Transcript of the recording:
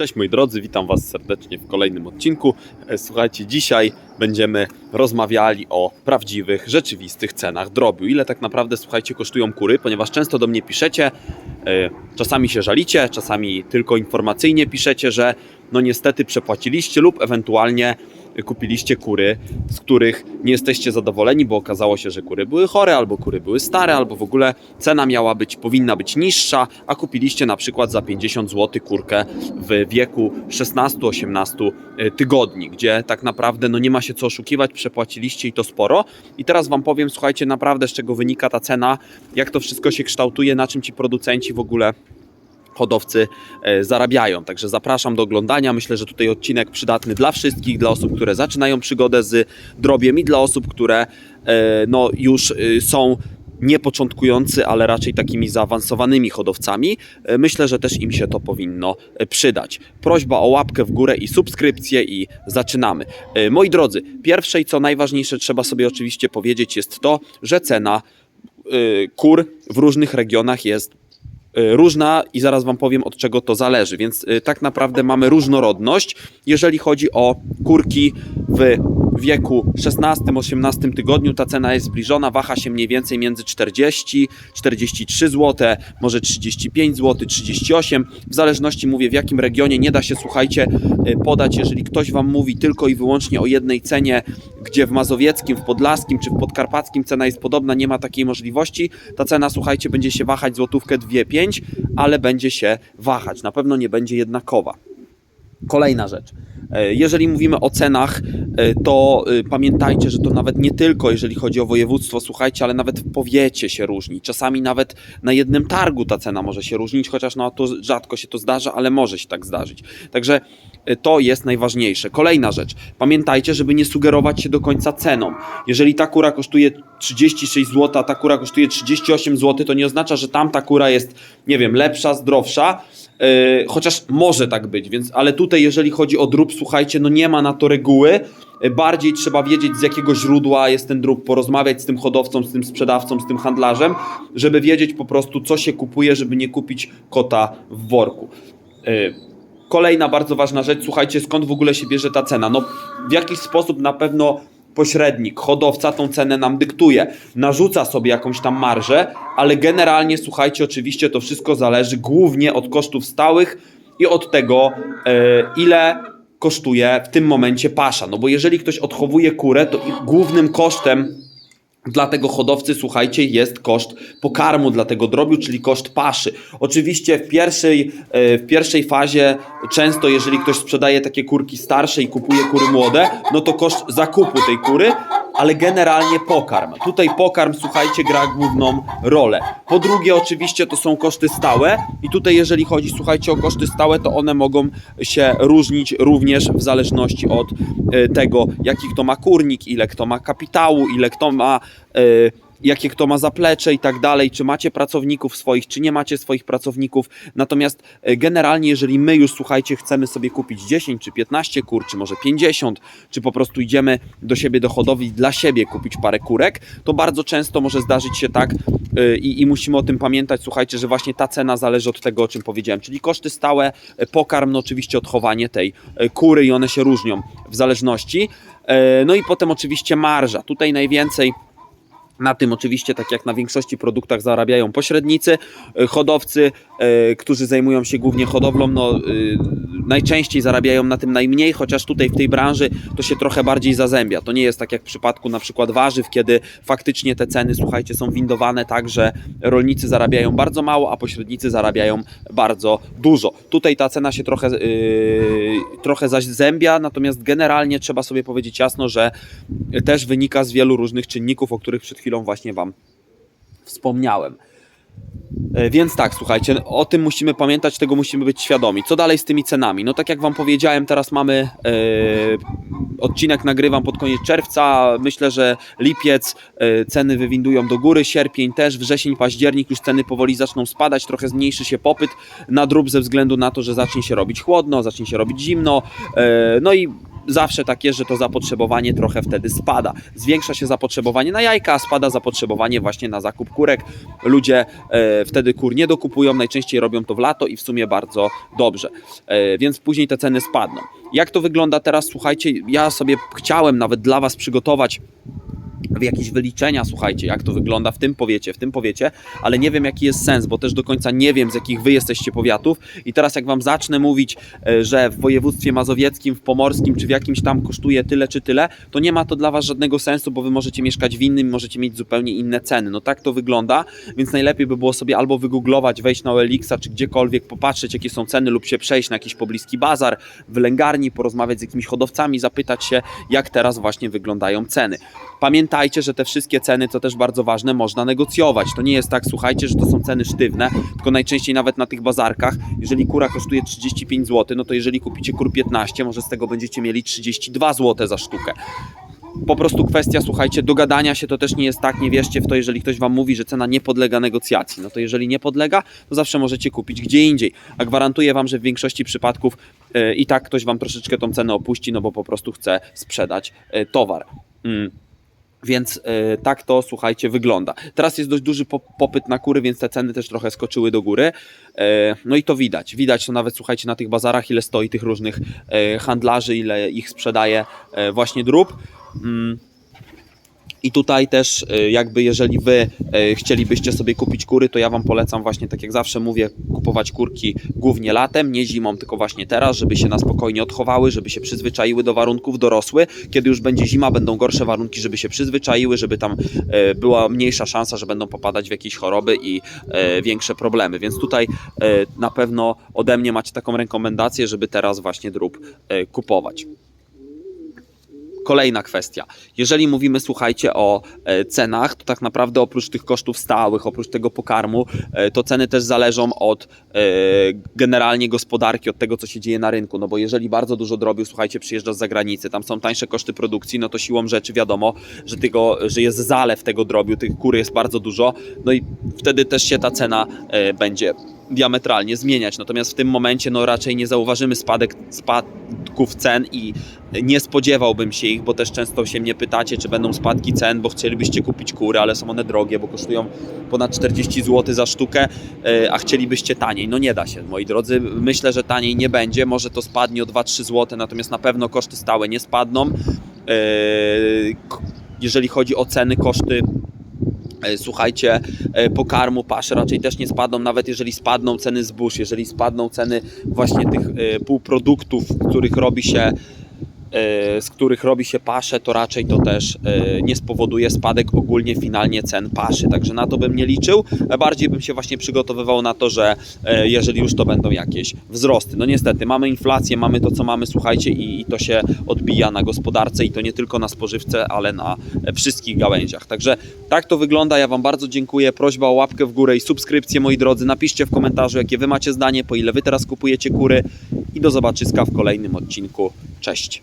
Cześć moi drodzy, witam Was serdecznie w kolejnym odcinku. E, Słuchajcie, dzisiaj będziemy rozmawiali o prawdziwych, rzeczywistych cenach drobiu. Ile tak naprawdę, słuchajcie, kosztują kury, ponieważ często do mnie piszecie, e, czasami się żalicie, czasami tylko informacyjnie piszecie, że no niestety przepłaciliście lub ewentualnie kupiliście kury, z których nie jesteście zadowoleni, bo okazało się, że kury były chore, albo kury były stare, albo w ogóle cena miała być, powinna być niższa, a kupiliście na przykład za 50 zł kurkę w wieku 16-18 tygodni, gdzie tak naprawdę no nie ma się co oszukiwać, przepłaciliście i to sporo. I teraz Wam powiem, słuchajcie, naprawdę z czego wynika ta cena, jak to wszystko się kształtuje, na czym ci producenci w ogóle hodowcy e, zarabiają. Także zapraszam do oglądania. Myślę, że tutaj odcinek przydatny dla wszystkich, dla osób, które zaczynają przygodę z drobiem i dla osób, które e, no, już e, są nie początkujący, ale raczej takimi zaawansowanymi hodowcami. Myślę, że też im się to powinno przydać. Prośba o łapkę w górę i subskrypcję i zaczynamy. Moi drodzy, pierwsze i co najważniejsze trzeba sobie oczywiście powiedzieć jest to, że cena kur w różnych regionach jest różna i zaraz Wam powiem od czego to zależy. Więc y, tak naprawdę mamy różnorodność, jeżeli chodzi o kurki w wieku 16-18 tygodniu. Ta cena jest zbliżona, waha się mniej więcej między 40, 43 zł, może 35 zł, 38, w zależności mówię w jakim regionie. Nie da się, słuchajcie, y, podać, jeżeli ktoś Wam mówi tylko i wyłącznie o jednej cenie, gdzie w mazowieckim, w podlaskim czy w podkarpackim cena jest podobna, nie ma takiej możliwości. Ta cena, słuchajcie, będzie się wahać złotówkę 2,5, ale będzie się wahać. Na pewno nie będzie jednakowa. Kolejna rzecz. E, Jeżeli mówimy o cenach, e, to e, pamiętajcie, że to nawet nie tylko jeżeli chodzi o województwo, słuchajcie, ale nawet w powiecie się różni. Czasami nawet na jednym targu ta cena może się różnić, chociaż no to rzadko się to zdarza, ale może się tak zdarzyć. Także to jest najważniejsze. Kolejna rzecz. Pamiętajcie, żeby nie sugerować się do końca ceną. Jeżeli ta kura kosztuje 36 zł, a ta kura kosztuje 38 zł, to nie oznacza, że tamta kura jest, nie wiem, lepsza, zdrowsza, chociaż może tak być, więc ale tutaj jeżeli chodzi o drób, słuchajcie, no nie ma na to reguły. Yy, Bardziej trzeba wiedzieć z jakiego źródła jest ten drób, porozmawiać z tym hodowcą, z tym sprzedawcą, z tym handlarzem, żeby wiedzieć po prostu co się kupuje, żeby nie kupić kota w worku. Yy, Kolejna bardzo ważna rzecz, słuchajcie, skąd w ogóle się bierze ta cena? No w jakiś sposób na pewno pośrednik, hodowca tą cenę nam dyktuje, narzuca sobie jakąś tam marżę, ale generalnie słuchajcie, oczywiście to wszystko zależy głównie od kosztów stałych i od tego, e, ile kosztuje w tym momencie pasza. No bo jeżeli ktoś odchowuje kurę, to głównym kosztem dla tego hodowcy, słuchajcie, jest koszt pokarmu dla tego drobiu, czyli koszt paszy. Oczywiście w pierwszej, e, w pierwszej fazie często, jeżeli ktoś sprzedaje takie kurki starsze i kupuje kury młode, no to koszt zakupu tej kury, ale generalnie pokarm. Tutaj pokarm, słuchajcie, gra główną rolę. Po drugie, oczywiście to są koszty stałe i tutaj jeżeli chodzi, słuchajcie, o koszty stałe, to one mogą się różnić również w zależności od e, tego, jaki kto ma kurnik, ile kto ma kapitału, ile kto ma e, jakie kto ma zaplecze i tak dalej, czy macie pracowników swoich, czy nie macie swoich pracowników. Natomiast e, generalnie, jeżeli my już, słuchajcie, chcemy sobie kupić 10 czy 15 kur, czy może 50, czy po prostu idziemy do siebie do hodowli dla siebie kupić parę kurek, to bardzo często może zdarzyć się tak e, i, i musimy o tym pamiętać, słuchajcie, że właśnie ta cena zależy od tego, o czym powiedziałem, czyli koszty stałe, e, pokarm, no oczywiście odchowanie tej kury i one się różnią w zależności. No i potem oczywiście marża. Tutaj najwięcej na tym oczywiście, tak jak na większości produktach, zarabiają pośrednicy, e, hodowcy, e, którzy zajmują się głównie hodowlą. No, e, najczęściej zarabiają na tym najmniej, chociaż tutaj w tej branży to się trochę bardziej zazębia. To nie jest tak jak w przypadku na przykład warzyw, kiedy faktycznie te ceny, słuchajcie, są windowane tak, że rolnicy zarabiają bardzo mało, a pośrednicy zarabiają bardzo dużo. Tutaj ta cena się trochę, yy, trochę zazębia, natomiast generalnie trzeba sobie powiedzieć jasno, że też wynika z wielu różnych czynników, o których przed chwilą właśnie Wam wspomniałem. E, Więc tak, słuchajcie, o tym musimy pamiętać, tego musimy być świadomi. Co dalej z tymi cenami? No tak jak Wam powiedziałem, teraz mamy e, odcinek nagrywam pod koniec czerwca. Myślę, że lipiec e, ceny wywindują do góry, sierpień też, wrzesień, październik już ceny powoli zaczną spadać, trochę zmniejszy się popyt na drób ze względu na to, że zacznie się robić chłodno, zacznie się robić zimno. No i zawsze tak jest, że to zapotrzebowanie trochę wtedy spada. Zwiększa się zapotrzebowanie na jajka, a spada zapotrzebowanie właśnie na zakup kurek. Ludzie e, wtedy kur nie dokupują, najczęściej robią to w lato i w sumie bardzo dobrze, e, więc później te ceny spadną. Jak to wygląda teraz? Słuchajcie, ja sobie chciałem nawet dla Was przygotować jakieś wyliczenia, słuchajcie, jak to wygląda w tym powiecie, w tym powiecie, ale nie wiem jaki jest sens, bo też do końca nie wiem z jakich wy jesteście powiatów i teraz jak wam zacznę mówić, e, że w województwie mazowieckim, w pomorskim czy w jakimś tam kosztuje tyle czy tyle, to nie ma to dla was żadnego sensu, bo wy możecie mieszkać w innym, możecie mieć zupełnie inne ceny. No tak to wygląda, więc najlepiej by było sobie albo wygooglować, wejść na Elixa czy gdziekolwiek, popatrzeć jakie są ceny lub się przejść na jakiś pobliski bazar, w lęgarni, porozmawiać z jakimiś hodowcami, zapytać się jak teraz właśnie wyglądają ceny. Pamiętajcie, że te wszystkie ceny, co też bardzo ważne, można negocjować. To nie jest tak, słuchajcie, że to są ceny sztywne, tylko najczęściej nawet na tych bazarkach, jeżeli kura kosztuje 35 zł, no to jeżeli kupicie kur 15, może z tego będziecie mieli 32 zł za sztukę. Po prostu kwestia, słuchajcie, dogadania się to też nie jest tak, nie wierzcie w to, jeżeli ktoś wam mówi, że cena nie podlega negocjacji. No to jeżeli nie podlega, to zawsze możecie kupić gdzie indziej. A gwarantuję wam, że w większości przypadków e, i tak ktoś wam troszeczkę tą cenę opuści, no bo po prostu chce sprzedać e, towar. Mm. Więc e, tak to, słuchajcie, wygląda. Teraz jest dość duży po- popyt na kury, więc te ceny też trochę skoczyły do góry. E, no i to widać. Widać to nawet, słuchajcie, na tych bazarach, ile stoi tych różnych e, handlarzy, ile ich sprzedaje e, właśnie drób. Mm. I tutaj też, e, jakby jeżeli wy e, chcielibyście sobie kupić kury, to ja wam polecam właśnie, tak jak zawsze mówię, kupować kurki głównie latem, nie zimą, tylko właśnie teraz, żeby się na spokojnie odchowały, żeby się przyzwyczaiły do warunków, dorosły. Kiedy już będzie zima, będą gorsze warunki, żeby się przyzwyczaiły, żeby tam e, była mniejsza szansa, że będą popadać w jakieś choroby i większe problemy. Więc tutaj na pewno ode mnie macie taką rekomendację, żeby teraz właśnie drób kupować. Kolejna kwestia. Jeżeli mówimy, słuchajcie, o e, cenach, to tak naprawdę oprócz tych kosztów stałych, oprócz tego pokarmu, e, to ceny też zależą od e, generalnie gospodarki, od tego, co się dzieje na rynku. No bo jeżeli bardzo dużo drobiu, słuchajcie, przyjeżdża z zagranicy, tam są tańsze koszty produkcji, no to siłą rzeczy wiadomo, że, tego, że jest zalew tego drobiu, tych kur jest bardzo dużo, no i wtedy też się ta cena będzie diametralnie zmieniać. Natomiast w tym momencie no raczej nie zauważymy spadek, spadków cen i nie spodziewałbym się ich, bo też często się mnie pytacie, czy będą spadki cen, bo chcielibyście kupić kury, ale są one drogie, bo kosztują ponad 40 zł za sztukę, e, a chcielibyście taniej. No nie da się, moi drodzy. Myślę, że taniej nie będzie. Może to spadnie o 2-3 zł, natomiast na pewno koszty stałe nie spadną. E, Jeżeli chodzi o ceny, koszty Słuchajcie, e, pokarmu, paszy raczej też nie spadną, nawet jeżeli spadną ceny zbóż, jeżeli spadną ceny właśnie tych e, półproduktów, których robi się e, z których robi się pasze, to raczej to też e, nie spowoduje spadek ogólnie finalnie cen paszy. Także na to bym nie liczył. E, Bardziej bym się właśnie przygotowywał na to, że e, jeżeli już to będą jakieś wzrosty. No niestety, mamy inflację, mamy to, co mamy, słuchajcie, i, to się odbija na gospodarce i to nie tylko na spożywce, ale na e, wszystkich gałęziach. Także tak to wygląda. Ja Wam bardzo dziękuję. Prośba o łapkę w górę i subskrypcję, moi drodzy. Napiszcie w komentarzu, jakie Wy macie zdanie, po ile Wy teraz kupujecie kury i do zobaczyska w kolejnym odcinku. Cześć!